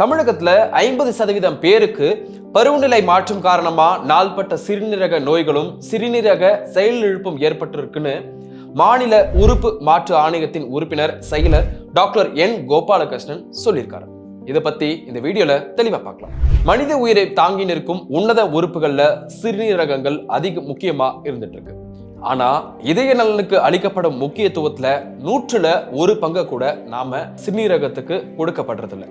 தமிழகத்தில் ஐம்பது சதவீதம் பேருக்கு பருவநிலை மாற்றம் காரணமாக நாள்பட்ட சிறுநீரக நோய்களும் சிறுநீரக செயலிழப்பும் ஏற்பட்டிருக்குன்னு மாநில உறுப்பு மாற்று ஆணையத்தின் உறுப்பினர் செயலர் டாக்டர் என் கோபாலகிருஷ்ணன் சொல்லியிருக்காரு. இதை பத்தி இந்த வீடியோல தெளிவா பார்க்கலாம். மனித உயிரை தாங்கி நிற்கும் உன்னத உறுப்புகள்ல சிறுநீரகங்கள் அதிக முக்கியமா இருந்துட்டு இருக்கு. ஆனா இதய நலனுக்கு அளிக்கப்படும் முக்கியத்துவத்துல நூற்றுல ஒரு பங்கு கூட நாம சிறுநீரகத்துக்கு கொடுக்கப்படுறதில்ல.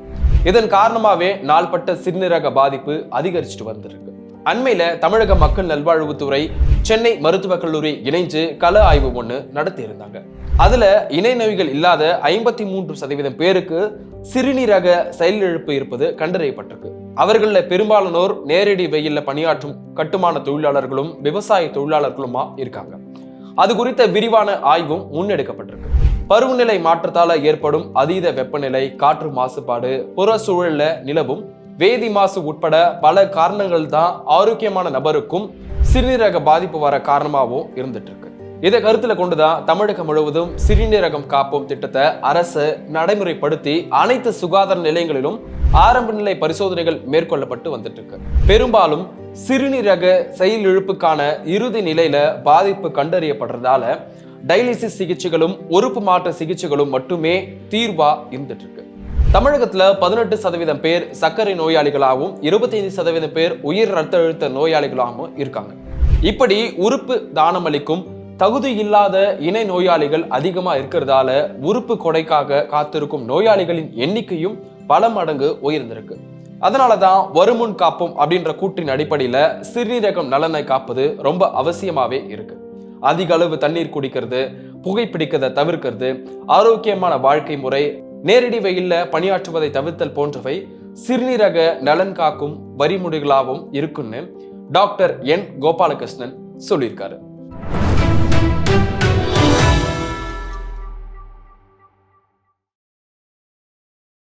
இதன் காரணமாவே நாள்பட்ட சிறுநீரக பாதிப்பு அதிகரிச்சுட்டு வந்திருக்கு. அண்மையில தமிழக மக்கள் நல்வாழ்வுத்துறை சென்னை மருத்துவக் கல்லூரி இணைஞ்சு கள ஆய்வு ஒன்று நடத்தி இருந்தாங்க அதுல இணை நோய்கள் இல்லாத ஐம்பத்தி மூன்று சதவீதம் பேருக்கு சிறுநீரக செயலிழப்பு இருப்பது கண்டறியப்பட்டிருக்கு. அவர்களில் பெரும்பாலானோர் நேரடி வெயில்ல பணியாற்றும் கட்டுமான தொழிலாளர்களும் விவசாய தொழிலாளர்களுமா இருக்காங்க. அது குறித்த விரிவான ஆய்வும் முன்னெடுக்கப்பட்டிருக்கு. பருவநிலை மாற்றத்தால ஏற்படும் அதீத வெப்பநிலை காற்று மாசுபாடு புற சூழல்ல நிலவும் வேதி மாசு உட்பட பல காரணங்கள் தான் ஆரோக்கியமான நபருக்கும் சிறுநீரக பாதிப்பு வர காரணமாகவும் இருந்துட்டு இருக்கு இதை கருத்துல கொண்டுதான் தமிழகம் முழுவதும் சிறுநீரகம் காப்போம் திட்டத்தை அரசு நடைமுறைப்படுத்தி அனைத்து சுகாதார நிலையங்களிலும் ஆரம்ப நிலை பரிசோதனைகள் மேற்கொள்ளப்பட்டு வந்துட்டு இருக்கு பெரும்பாலும் சிறுநீரக செயலிழப்புக்கான இறுதி நிலையில பாதிப்பு கண்டறியப்படுறதால டைலிசிஸ் சிகிச்சைகளும் உறுப்பு மாற்ற சிகிச்சைகளும் மட்டுமே தீர்வா இருந்துட்டு இருக்கு தமிழகத்துல பதினெட்டு சதவீதம் பேர் சர்க்கரை நோயாளிகளாகவும் இருபத்தைந்து சதவீதம் பேர் உயிர் ரத்த அழுத்த நோயாளிகளாகவும் இருக்காங்க. இப்படி உறுப்பு தானம் அளிக்கும் தகுதி இல்லாத இணை நோயாளிகள் அதிகமா இருக்கிறதால உறுப்பு கொடைக்காக காத்திருக்கும் நோயாளிகளின் எண்ணிக்கையும் பல மடங்கு உயர்ந்திருக்கு. அதனாலதான் வருமுன் காப்போம் அப்படின்ற கூற்றின் அடிப்படையில் சிறுநீரகம் நலனை காப்பது ரொம்ப அவசியமாகவே இருக்கு. அதிக அளவு தண்ணீர் குடிக்கிறது புகைப்பிடிக்கிறத தவிர்க்கிறது ஆரோக்கியமான வாழ்க்கை முறை நேரடி வெயில்ல பணியாற்றுவதை தவிர்த்தல் போன்றவை சிறுநீரக நலன் காக்கும் வரிமுறைகளாகவும் இருக்குன்னு டாக்டர் என். கோபாலகிருஷ்ணன் சொல்லியிருக்காரு.